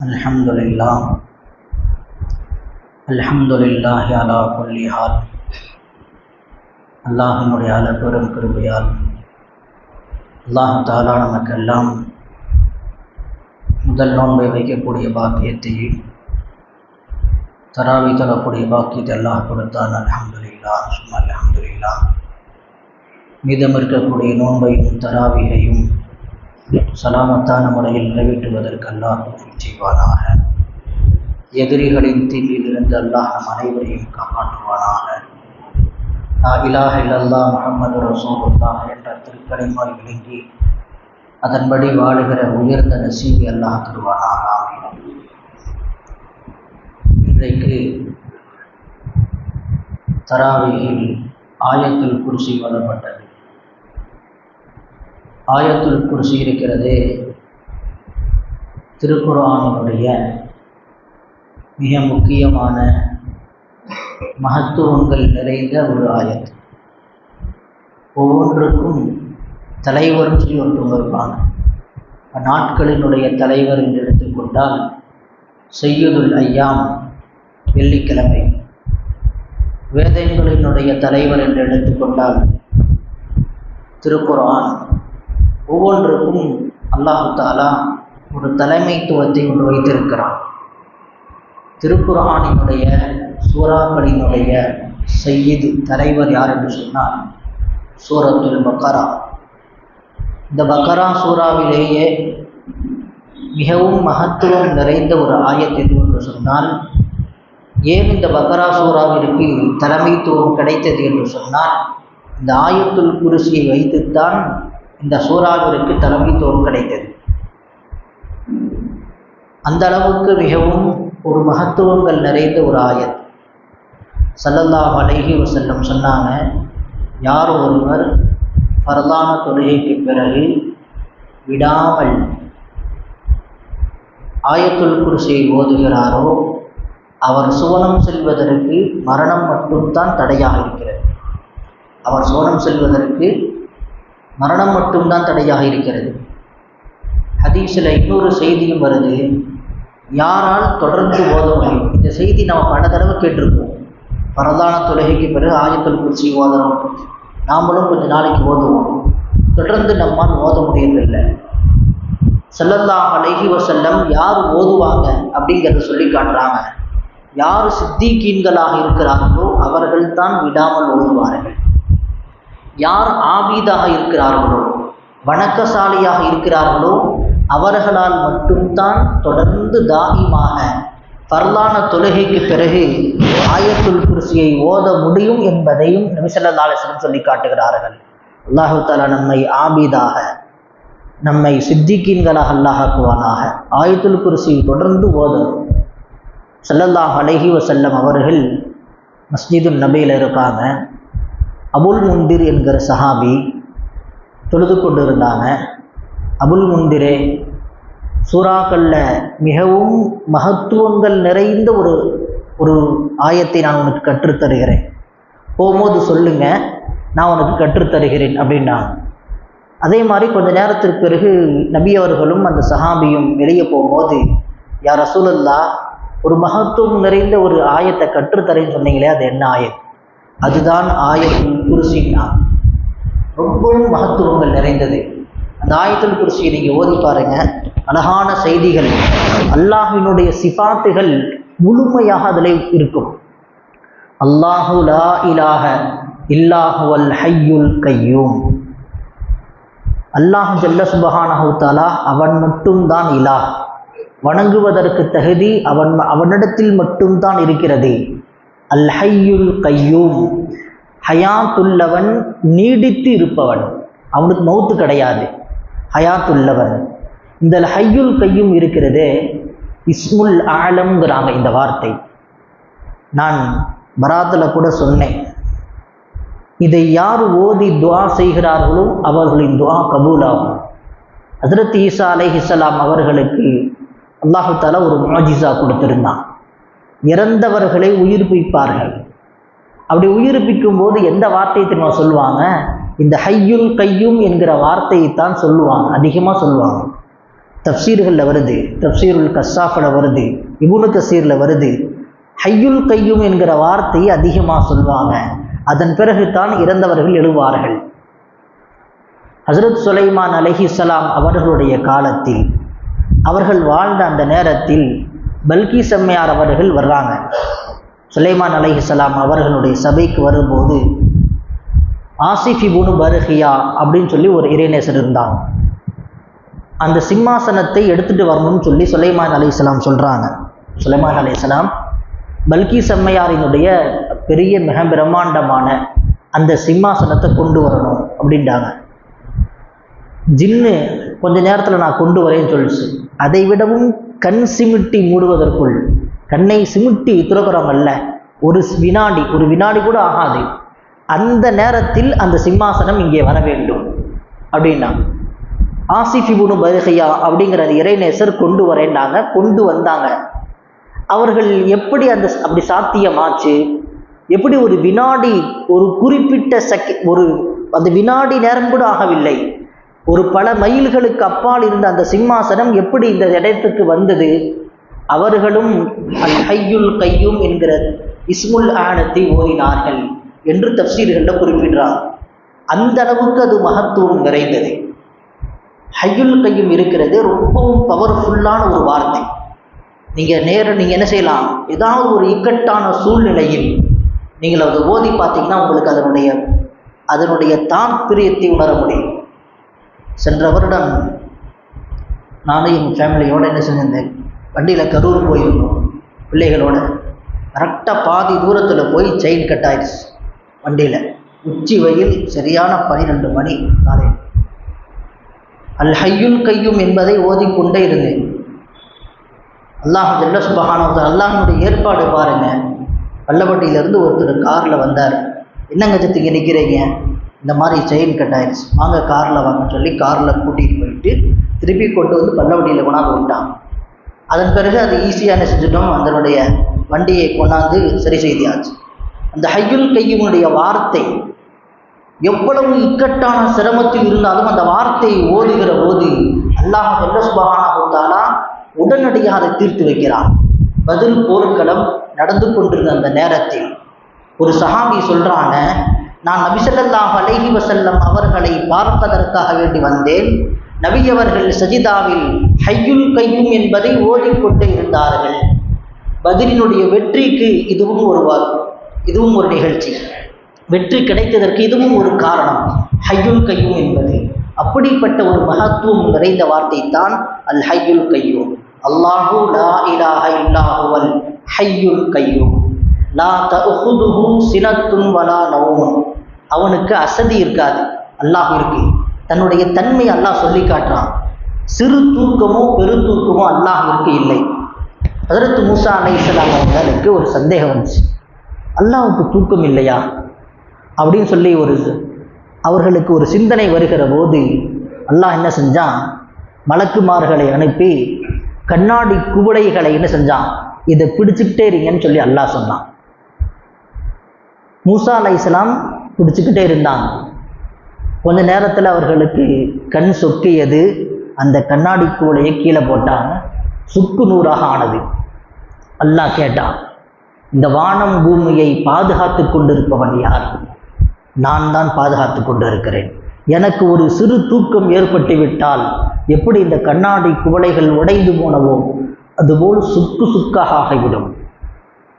الحمد لله الحمد لله على كل حال அல்லாஹினுடைய அளப்பெரும் கிருபையால் அல்லாஹ் தாலா நமக்கெல்லாம் முதல் நோன்பை வைக்கக்கூடிய பாக்கியத்தையும் தராவி தரக்கூடிய பாக்கியத்தை அல்லாஹ் கொடுத்தான் அல்ஹம்துலில்லா சும்மா அல்ஹம்துலில்லா மீதம் இருக்கக்கூடிய நோன்பையும் தராவிகையும் சலாமத்தான முறையில் நிறைவேற்றுவதற்கு அல்லாஹ் செய்வானாக. எதிரிகளின் தீங்கிலிருந்து அல்லாஹ் நம் அனைவரையும் காப்பாற்றுவானாக. லா இலாஹ இல்லல்லா முகமது ரசூலுல்லாஹ் என்ற திருக்கடைமாய் விளங்கி அதன்படி வாழுகிற உயர்ந்த நசீபி அல்லாஹ் தருவானாக. இன்றைக்கு தராவியில் ஆயத்தில் குர்சி வழங்கப்பட்டது. ஆயத்துல் குறிச்சி இருக்கிறது. திருக்குர்ஆனினுடைய மிக முக்கியமான மகத்துவங்கள் நிறைந்த ஒரு ஆயத். ஒவ்வொன்றுக்கும் தலைவரும் சொல்லி ஒருத்தவங்க இருப்பாங்க. நாட்களினுடைய தலைவர் என்று எடுத்துக்கொண்டால் செய்யுதுல் ஐயாம் வெள்ளிக்கிழமை. வேதங்களினுடைய தலைவர் என்று எடுத்துக்கொண்டால் திருக்குர்ஆன். ஒவ்வொன்றுக்கும் அல்லாஹு தாலா ஒரு தலைமைத்துவத்தை ஒன்று வைத்திருக்கிறான். திருக்குர்ஆனினுடைய சூறாக்களினுடைய செய்யது தலைவர் யார் என்று சொன்னால் சூரத்துல் பக்கரா. இந்த பக்கரா சூறாவிலேயே மிகவும் மகத்துவம் நிறைந்த ஒரு ஆயத் எது என்று சொன்னால் ஏன் இந்த பக்கரா சூறாவிற்கு தலைமைத்துவம் கிடைத்தது என்று சொன்னால் இந்த ஆயத்துல் குருசியை வைத்துத்தான் இந்த சூறாவிற்கு தலைமைத்துவம் கிடைத்தது. அந்த அளவுக்கு மிகவும் ஒரு மகத்துவங்கள் நிறைந்த ஒரு ஆயத். சல்லல்லாஹ் அலைஹி வசல்லம் சொன்னாங்க யார் ஒருவர் பரதான தொழுகைக்கு பிறகு விடாமல் ஆயத்துள் குருசியை ஓதுகிறாரோ அவர் சுவனம் செல்வதற்கு மரணம் மட்டும்தான் தடையாக இருக்கிறது. அவர் சுவனம் செல்வதற்கு மரணம் மட்டும்தான் தடையாக இருக்கிறது. ஹதீஸில் இன்னொரு செய்தியும் வருது. யாரால் தொடர்ந்து ஓத முடியும்? இந்த செய்தி நம்ம பல தடவை கேட்டிருப்போம் பரதான தொழுகைக்கு பிறகு ஆயத்தல் குறிச்சி ஓதணும். நாமளும் கொஞ்சம் நாளைக்கு ஓதுவோம். தொடர்ந்து நம்மால் ஓத முடியவில்லை. செல்லல்லாஹ் அழகி வசல்லம் யார் ஓதுவாங்க அப்படிங்கிறத சொல்லி காட்டுறாங்க. யார் சித்திகீன்களாக இருக்கிறார்களோ அவர்கள்தான் விடாமல் ஓதுவார்கள். யார் ஆபீதாக இருக்கிறார்களோ வணக்கசாலியாக இருக்கிறார்களோ அவர்களால் மட்டும்தான் தொடர்ந்து தாகிமாக பரலான தொழுகைக்கு பிறகு ஆயத்துல் குருசியை ஓத முடியும் என்பதையும் நபிசல்லாசனம் சொல்லி காட்டுகிறார்கள். அல்லாஹு தாலா நம்மை ஆபீதாக நம்மை சித்திக்கீன்களாக அல்லாஹாக்குவானாக ஆயத்துல் குருசியை தொடர்ந்து ஓதணும். சல்லல்லாஹ் அலஹி வசல்லம் அவர்கள் மஸ்ஜிது நபியில் இருக்காங்க அபுல் முந்திர் என்கிற சஹாபி தொழுது கொண்டு இருந்தாங்க அபுல் முந்திரே சூறாக்களில் மிகவும் மகத்துவங்கள் நிறைந்த ஒரு ஒரு ஆயத்தை நான் உனக்கு கற்றுத்தருகிறேன். போகும்போது சொல்லுங்க நான் உனக்கு கற்றுத்தருகிறேன் அப்படின்னாங்க. அதே மாதிரி கொஞ்ச நேரத்திற்கு பிறகு நபி அவர்களும் அந்த சஹாபியும் வெளியே போகும்போது யார் ரசூலல்லா ஒரு மகத்துவம் நிறைந்த ஒரு ஆயத்தை கற்றுத்தரேன்னு சொன்னீங்களே அது என்ன ஆயத்? அதுதான் ஆயத்துல் குருசின்னா ரொம்பவும் மகத்துவங்கள் நிறைந்தது. அந்த ஆயத்துல் குருசியை நீங்கள் ஓதி பாருங்க. அழகான செய்திகள். அல்லாஹினுடைய சிபாத்துகள் முழுமையாக அதில் இருக்கும். அல்லாஹு லா இலாக இல்லாஹுவல் ஹையுல் கையூம். அல்லாஹ் ஜல்ல சுபஹானஹு தாலா அவன் மட்டும்தான் இலா வணங்குவதற்கு தகுதி அவன் அவனிடத்தில் மட்டும்தான் இருக்கிறது. அல் ஹையுல் கையூம். ஹயாத்துள்ளவன் நீடித்து இருப்பவன். அவனுக்கு மௌத்து கிடையாது. ஹயாத்துள்ளவன். இந்த ஹையுல் கையும் இருக்கிறது இஸ்முல் ஆலம்ங்கிறாங்க இந்த வார்த்தை. நான் பராத்தில் கூட சொன்னேன். இதை யார் ஓதி துவா செய்கிறார்களோ அவர்களின் துவா கபூலாகும். ஹசரத் ஈசா அலை இஸ்லாம் அவர்களுக்கு அல்லாஹு தாலா ஒரு மாஜிசா கொடுத்திருந்தான். இறந்தவர்களை உயிர்ப்பிப்பார்கள். அப்படி உயிர்ப்பிக்கும் போது எந்த வார்த்தையை திரும்ப சொல்லுவாங்க? இந்த ஹையுல் கையும் என்கிற வார்த்தையை தான் சொல்லுவாங்க அதிகமாக சொல்லுவாங்க. தப்சீர்களில் வருது தப்சீருல் கஷாஃபில் வருது இபுனு கசீரில் வருது. ஹையுல் கையும் என்கிற வார்த்தையை அதிகமாக சொல்லுவாங்க. அதன் பிறகு தான் இறந்தவர்கள் எழுவார்கள். ஹசரத் சுலைமான் அலஹிசலாம் அவர்களுடைய காலத்தில் அவர்கள் வாழ்ந்த அந்த நேரத்தில் பல்கி செம்மையார் அவர்கள் வர்றாங்க. சுலைமான் அலைஹிஸ்லாம் அவர்களுடைய சபைக்கு வரும்போது ஆசிஃபிபுனு பருஹியா அப்படின்னு சொல்லி ஒரு இறைநேசர் இருந்தாங்க. அந்த சிம்மாசனத்தை எடுத்துட்டு வரணும்னு சொல்லி சுலைமான் அலைஹிஸ்ஸலாம் சொல்கிறாங்க சுலைமான் அலைஹிஸ்ஸலாம் பல்கி செம்மையாரினுடைய பெரிய மிக பிரம்மாண்டமான அந்த சிம்மாசனத்தை கொண்டு வரணும் அப்படின்றாங்க. ஜின்னு கொஞ்ச நேரத்தில் நான் கொண்டு வரேன்னு சொல்லிச்சு. அதை விடவும் கண் சிமிட்டி மூடுவதற்குள் கண்ணை சிமிட்டி துறக்கிறவங்கல்ல ஒரு வினாடி ஒரு வினாடி கூட ஆகாது. அந்த நேரத்தில் அந்த சிம்மாசனம் இங்கே வர வேண்டும். அப்படின்னா ஆசிஃபிபுனு பருகையா அப்படிங்கிற இறைநேசர் கொண்டு வரேன்னாங்க கொண்டு வந்தாங்க. அவர்கள் எப்படி அந்த அப்படி சாத்தியமாச்சு? எப்படி ஒரு வினாடி ஒரு குறிப்பிட்ட செக ஒரு அந்த வினாடி நேரம் கூட ஆகவில்லை. ஒரு பல மைல்களுக்கு அப்பால் இருந்த அந்த சிம்மாசனம் எப்படி இந்த இடத்துக்கு வந்தது? அவர்களும் அல் ஹையுல் கையும் என்கிற இஸ்முல் ஆனத்தை ஓதினார்கள் என்று தப்சீர்களில் குறிப்பிடுறார். அந்த அளவுக்கு அது மகத்துவம் நிறைந்தது. ஹையுல் கையும் இருக்கிறது ரொம்பவும் பவர்ஃபுல்லான ஒரு வார்த்தை. நீங்கள் நேர நீங்கள் என்ன செய்யலாம்? ஏதாவது ஒரு இக்கட்டான சூழ்நிலையில் நீங்கள் அதை ஓதி பார்த்தீங்கன்னா உங்களுக்கு அதனுடைய அதனுடைய தாத்பிரியத்தை உணர முடியும். சென்ற வருடம் நானும் என் ஃபேமிலியோடு என்ன செஞ்சிருந்தேன்? வண்டியில் கரூர் போயிருந்தோம். பிள்ளைகளோட கரெக்டாக பாதி தூரத்தில் போய் செயின் கட் ஆயிடுச்சு. வண்டியில். உச்சி வயில் சரியான பனிரெண்டு மணி காலை. அல் ஹையுல் கையும் என்பதை ஓதிக்கொண்டே இருந்தேன். அல்லாஹ் ஜல்ல சுபஹானவ அல்லாஹனுடைய ஏற்பாடு பாருங்கள் பள்ளப்பட்டியிலேருந்து ஒருத்தர் காரில் வந்தார். என்னங்க ஜத்துக்கு நிற்கிறீங்க இந்த மாதிரி செயின் கட் ஆயிடுச்சு. வாங்க காரில் வாங்கன்னு சொல்லி காரில் கூட்டிகிட்டு போயிட்டு திருப்பி கொண்டு வந்து பல்லவடியில் கொண்டாந்து விட்டான் அதன் பிறகு அது ஈஸியாக செஞ்சிட்டோம் அதனுடைய வண்டியை கொண்டாந்து சரி செய்தியாச்சு அந்த ஹையுல் கையுனுடைய வார்த்தை எவ்வளவு இக்கட்டான சிரமத்தில் இருந்தாலும் அந்த வார்த்தையை ஓதுகிற போது அல்லாஹ் ஜல்ல சுபஹானா உடனடியாக அதை தீர்த்து வைக்கிறான். பதில் போர்க்களம் நடந்து கொண்டிருந்த அந்த நேரத்தில் ஒரு சஹாபி சொல்கிறாங்க நான் நபிசல்லாஹ் அலைஹி வசல்லம் அவர்களை பார்ப்பதற்காக வேண்டி வந்தேன். நபியவர்கள் சஜிதாவில் ஹையுல் கையும் என்பதை ஓடிக்கொண்டு இருந்தார்கள். பதிலினுடைய வெற்றிக்கு இதுவும் ஒரு வா- இதுவும் ஒரு நிகழ்ச்சி. வெற்றி கிடைத்ததற்கு இதுவும் ஒரு காரணம். ஹையுல் கையும் என்பது. அப்படிப்பட்ட ஒரு மகத்துவம் நிறைந்த வார்த்தை தான் அல் ஹையுல் கையூம். அல்லாஹு லா இலாஹ இல்லாஹுவல் ஹையுல் கையூம். லா தஹுதுஹு சினத்துன் வலா நௌமுன் அவனுக்கு அசதி இருக்காது. அல்லாஹ் இருக்கு. தன்னுடைய தன்மை அல்லாஹ் சொல்லி காட்டுறான். சிறு தூக்கமோ பெரு தூக்கமோ இருக்கு இல்லை. அதற்கு மூசா அலைஹிஸ்ஸலாம் அவர்களுக்கு ஒரு சந்தேகம் வந்துச்சு. அல்லாஹுக்கு தூக்கம் இல்லையா? அப்படின்னு சொல்லி ஒரு அவர்களுக்கு ஒரு சிந்தனை வருகிற போது அல்லாஹ் என்ன செஞ்சான்? மலக்குமார்களை அனுப்பி கண்ணாடி குவளைகளை என்ன செஞ்சான்? இதை பிடிச்சுக்கிட்டே இருங்கன்னு சொல்லி அல்லாஹ் சொன்னான். மூசா அலைஹிஸ்ஸலாம் பிடிச்சிக்கிட்டே இருந்தாங்க கொஞ்ச நேரத்தில் அவர்களுக்கு கண் சொக்கியது. அந்த கண்ணாடி கூலையை கீழே போட்டாங்க. சுக்கு நூறாக ஆனது. அல்லாஹ் கேட்டான் இந்த வானம் பூமியை பாதுகாத்து கொண்டிருப்பவன் யார்? நான் தான் பாதுகாத்து கொண்டிருக்கிறேன். எனக்கு ஒரு சிறு தூக்கம் ஏற்பட்டு விட்டால் எப்படி இந்த கண்ணாடி குவளைகள் உடைந்து போனவோ அதுபோல் சுக்கு சுக்காக ஆகிவிடும்.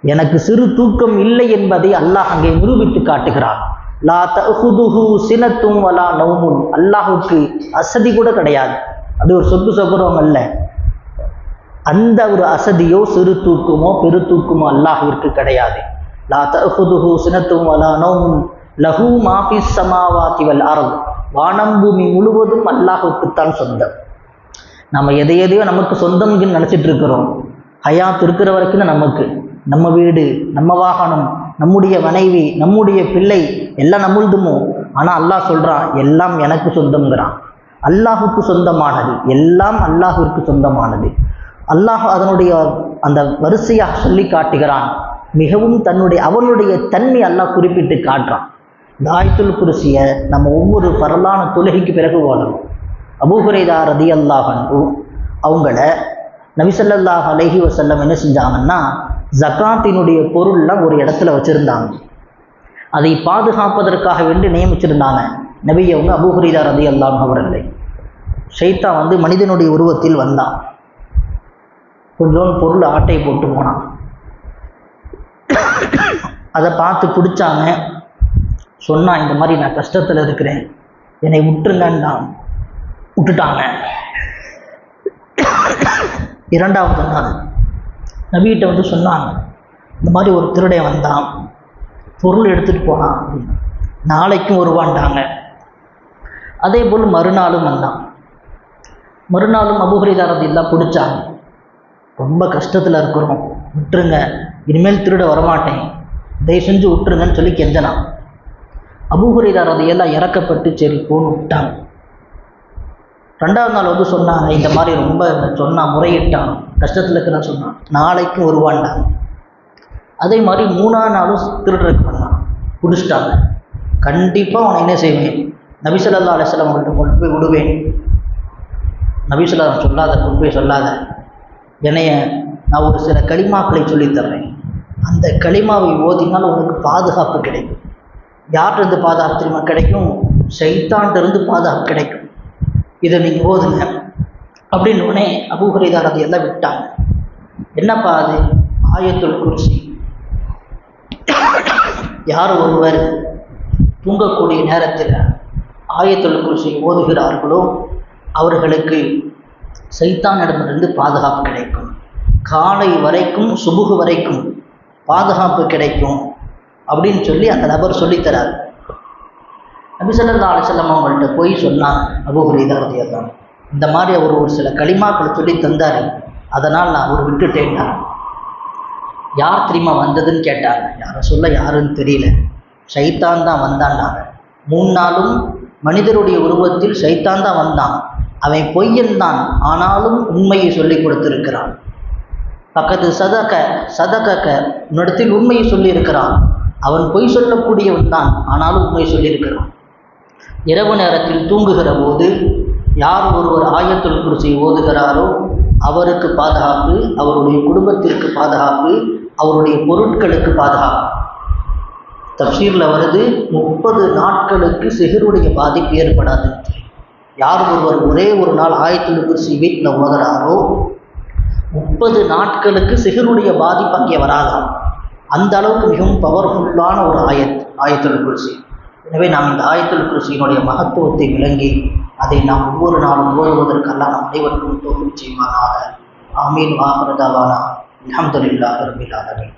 எனக்கு சிறு தூக்கம் இல்லை என்பதை அல்லாஹ் அங்கே நிரூபித்து காட்டுகிறான். லா தஹுதுஹு சினத்தும் வலா நௌமுன். அல்லாஹுக்கு அசதி கூட கிடையாது. அது ஒரு சொத்து சொக்குறவங்க அல்ல. அந்த ஒரு அசதியோ சிறு தூக்கமோ பெரு தூக்கமோ அல்லாஹுவிற்கு கிடையாது. லா தஹுதுஹு சினத்தும் வலா நௌமுன். லஹு மாஃபி சமாவாதி வல் வானம் பூமி முழுவதும் அல்லாஹுக்குத்தான் சொந்தம். நம்ம எதை எதையோ நமக்கு சொந்தம்னு நினச்சிட்டு இருக்கிறோம். ஹயாத் இருக்கிற வரைக்கும் நமக்கு. நம்ம வீடு நம்ம வாகனம் நம்முடைய மனைவி நம்முடைய பிள்ளை எல்லாம் நம்மளுதுமோ? ஆனால் அல்லாஹ் சொல்கிறான் எல்லாம் எனக்கு சொந்தம்ங்கிறான். அல்லாஹுக்கு சொந்தமானது எல்லாம் அல்லாஹுவிற்கு சொந்தமானது. அல்லாஹ் அதனுடைய அந்த வரிசையாக சொல்லி காட்டுகிறான். மிகவும் தன்னுடைய அவனுடைய தன்மை அல்லாஹ் குறிப்பிட்டு காட்டுறான். இந்த ஆயத்துல் குருசியை நம்ம ஒவ்வொரு பரலான தொழுகைக்கு பிறகு ஓடணும் அபூஹுரைதா ரதி அல்லாஹன் அவங்கள நபிசல்லாஹ் அலஹி வசல்லம் என்ன செஞ்சாங்கன்னா ஜக்காத்தினுடைய பொருள்லாம் ஒரு இடத்துல வச்சுருந்தாங்க. அதை பாதுகாப்பதற்காக வேண்டி நியமிச்சிருந்தாங்க. நபியவங்க அபுஹுரிதா ரதி அல்லாம் அவர்களை. ஷைத்தா வந்து மனிதனுடைய உருவத்தில் வந்தான். கொஞ்சோண்டு பொருள் ஆட்டை போட்டு போனான். அதை பார்த்து பிடிச்சாங்க. சொன்னான் இந்த மாதிரி நான் கஷ்டத்தில் இருக்கிறேன். என்னை விட்டுருங்கன்னு விட்டுட்டாங்க. இரண்டாவது நாள். நபிகிட்ட வந்து சொன்னாங்க இந்த மாதிரி ஒரு திருடன் வந்தான் பொருள் எடுத்துகிட்டு போனான் அப்படின்னு. நாளைக்கும் வருவான்டாங்க. அதே போல் மறுநாளும் வந்தான். மறுநாளும் அபுஹரிதாரது எல்லாம் பிடிச்சாங்க. ரொம்ப கஷ்டத்தில் இருக்கிறோம் விட்டுருங்க இனிமேல் திருட வரமாட்டேன். தயவு செஞ்சு விட்டுருங்கன்னு சொல்லி கெஞ்சனான். அபுஹரிதார் அதையெல்லாம் இறக்கப்பட்டு சரி போன்னு விட்டாங்க. ரெண்டாவது நாள் வந்து சொன்னாங்க இந்த மாதிரி ரொம்ப சொன்னான் முறையிட்டான். கஷ்டத்தில் இருக்கிறான்னு சொன்னான். நாளைக்கும் வருவான்டாங்க அதே மாதிரி மூணாவது நாளும் திருடுறதுக்கு பண்ணான் பிடிச்சிட்டாங்க. கண்டிப்பாக அவனை என்ன செய்வேன்? நபிசல்லா அலிஸ்லாம் அவங்கள்ட்ட கொண்டு போய் விடுவேன். நபிசல்லா சொல்லாத கொண்டு போய் சொல்லாத. என்னைய நான் ஒரு சில களிமாக்களை சொல்லித் தர்றேன். அந்த களிமாவை ஓதினால் உனக்கு பாதுகாப்பு கிடைக்கும். யார்கிட்ட பாதுகாப்பு தெரியுமா? கிடைக்கும். சைத்தான்கிட்ட பாதுகாப்பு கிடைக்கும். இதை நீங்கள் ஓதுங்க. அப்படின்னு உடனே அபூஹரிதார் அதை எல்லாம் விட்டாங்க. என்னப்பா அது? ஆயத்துல் குர்சி. யார் ஒருவர் தூங்கக்கூடிய நேரத்தில் ஆயத்துல் குர்சி ஓதுகிறார்களோ அவர்களுக்கு சைத்தானிடமிருந்து பாதுகாப்பு கிடைக்கும். காலை வரைக்கும் சுபுகு வரைக்கும் பாதுகாப்பு கிடைக்கும் அப்படின்னு சொல்லி அந்த நபர் சொல்லித்தரார். நபிசல்லா அலிசல்லாம் அவங்கள்ட்ட போய் சொன்னாங்க அபுஹுரீதான் இந்த மாதிரி அவர் ஒரு சில களிமாக்களை சொல்லி தந்தார். அதனால் நான் அவர் விட்டுட்டேன்னா யார் தெரியுமா வந்ததுன்னு கேட்டாங்க. யாரை சொல்ல யாருன்னு தெரியல. சைத்தான் தான் வந்தான்னாங்க மூணு நாளும் மனிதருடைய உருவத்தில் சைத்தான் தான் வந்தான். அவன் பொய்யன் தான் ஆனாலும் உண்மையை சொல்லி கொடுத்திருக்கிறான். பக்கத்து சதக சதகக்க உன்னிடத்தில் உண்மையை சொல்லியிருக்கிறான். அவன் பொய் சொல்லக்கூடியவன் தான் ஆனாலும் உண்மை சொல்லியிருக்கிறான். இரவு நேரத்தில் தூங்குகிற போது யார் ஒருவர் ஆயத்துல் குருசி ஓதுகிறாரோ அவருக்கு பாதுகாப்பு அவருடைய குடும்பத்திற்கு பாதுகாப்பு அவருடைய பொருட்களுக்கு பாதுகாப்பு. தப்சீரில் வருது முப்பது நாட்களுக்கு சிகருடைய பாதிப்பு ஏற்படாது. யார் ஒருவர் ஒரே ஒரு நாள் ஆயத்துல் குருசி வீட்டில் ஓதுறாரோ முப்பது நாட்களுக்கு சிகருடைய பாதிப்பு அங்கே வராதாம். அந்த அளவுக்கு மிகவும் பவர்ஃபுல்லான ஒரு ஆயத் ஆயத்துல் குருசி. எனவே நாம் இந்த ஆயத்துல் குருசியினுடைய மகத்துவத்தை விளங்கி அதை நாம் ஒவ்வொரு நாளும் ஓதுவதற்கெல்லாம் நாம் அனைவருக்கும் தோல்வி செய்வானாக. ஆமீன். வாஹரதாவானா. அலமதுல்லாஹ் ரபில் ஆலமீன்.